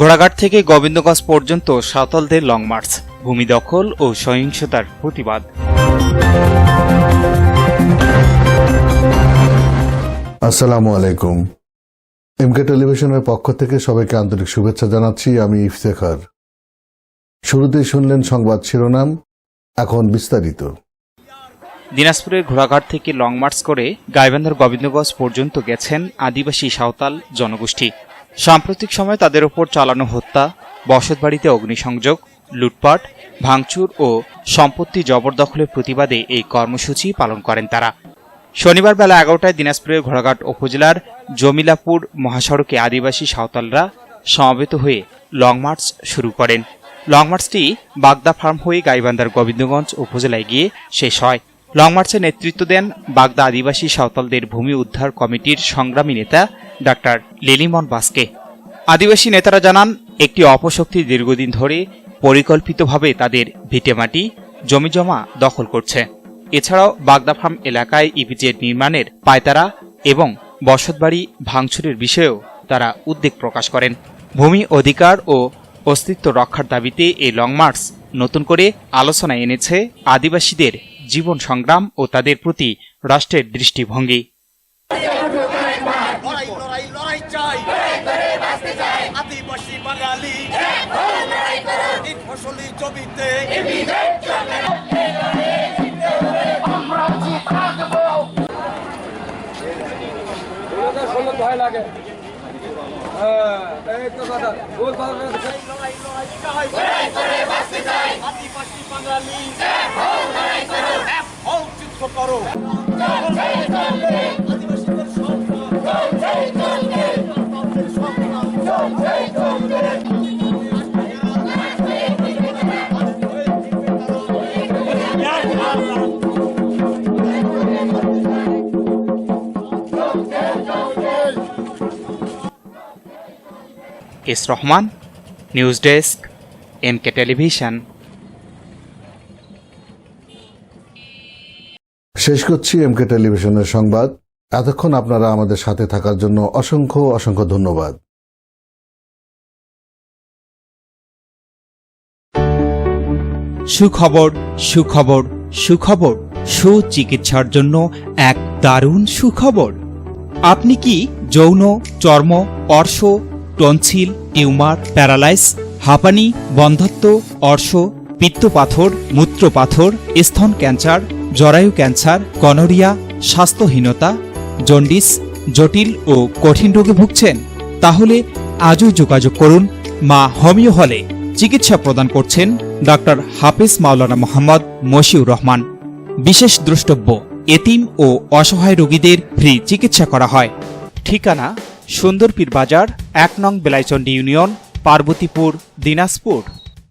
ঘোড়াঘাট থেকে গোবিন্দগঞ্জ পর্যন্ত সাঁওতালদের long March ভূমি দখল ও সহিংসতার প্রতিবাদ। আসসালামু আলাইকুম। এমকে টেলিভিশনের পক্ষ থেকে সবাইকে আন্তরিক শুভেচ্ছা জানাচ্ছি আমি ইফতেখার। শুরুতেই শুনলেন সংবাদ শিরোনাম এখন বিস্তারিত। দিনাজপুরের ঘোড়াঘাট থেকে লং মার্চ করে গাইবান্ধার গোবিন্দগঞ্জ পর্যন্ত গেছেন আদিবাসী সাঁওতাল জনগোষ্ঠী। সাম্প্রতিক সময়ে তাদের ওপর চালানো হত্যা, বসতবাড়িতে অগ্নিসংযোগ, লুটপাট, ভাঙচুর ও সম্পত্তি জবরদখলের প্রতিবাদে এই কর্মসূচি পালন করেন তারা। শনিবার বেলা এগারোটায় দিনাজপুরের ঘোড়াঘাট উপজেলার জমিলাপুর মহাসড়কে আদিবাসী সাঁওতালরা সমবেত হয়ে লং মার্চ শুরু করেন। লং মার্চটি বাগদা ফার্ম হয়ে গাইবান্ধার গোবিন্দগঞ্জ উপজেলায় গিয়ে শেষ হয়। লং মার্চে নেতৃত্ব দেন বাগদা আদিবাসী সাঁওতালদের ভূমি উদ্ধার কমিটির সংগ্রামী নেতা ডাক্তার লিলিমন বাসকে। আদিবাসী নেতারা জানান, একটি অপশক্তি দীর্ঘদিন ধরে পরিকল্পিতভাবে তাদের ভিটেমাটি জমিজমা দখল করছে। এছাড়াও বাগদা ফার্ম এলাকায় ইপিজেড নির্মাণের পায়তারা এবং বসতবাড়ি ভাঙচুরের বিষয়েও তারা উদ্বেগ প্রকাশ করেন। ভূমি অধিকার ও অস্তিত্ব রক্ষার দাবিতে এই লং মার্চ নতুন করে আলোচনায় এনেছে আদিবাসীদের জীবন সংগ্রাম ও তাদের প্রতি রাষ্ট্রের দৃষ্টিভঙ্গি। লড়াই লড়াই লড়াই চাই। আদিবাসী বাঙালি। এই ফসলি জমিতে ভয় লাগে। হ্যাঁ S Rahman news desk M K television. শেষ করছি এমকে টেলিভিশনের সংবাদ। এতক্ষণ আপনারা আমাদের সাথে থাকার জন্য অসংখ্য অসংখ্য ধন্যবাদ। সুখবর সুখবর সুখবর সুচিকিৎসার জন্য এক দারুণ সুখবর। আপনি কি যৌন চর্ম অর্শ টনসিল, টিউমার, প্যারালাইস, হাঁপানি, বন্ধত্ব, অর্শ, পিত্তপাথর, মূত্রপাথর, স্তন ক্যান্সার, জরায়ু ক্যান্সার গনোরিয়া স্বাস্থ্যহীনতা, জন্ডিস, জটিল ও কঠিন রোগে ভুগছেন? তাহলে আজই যোগাযোগ করুন মা হোমিও হলে। চিকিৎসা প্রদান করছেন ডক্টর হাফিজ মাওলানা মোহাম্মদ মশিউর রহমান। বিশেষ দ্রষ্টব্য, এতিম ও অসহায় রোগীদের ফ্রি চিকিৎসা করা হয়। ঠিকানা সুন্দরপীর বাজার এক নং বেলাইচন্ডী ইউনিয়ন পার্বতীপুর দিনাজপুর।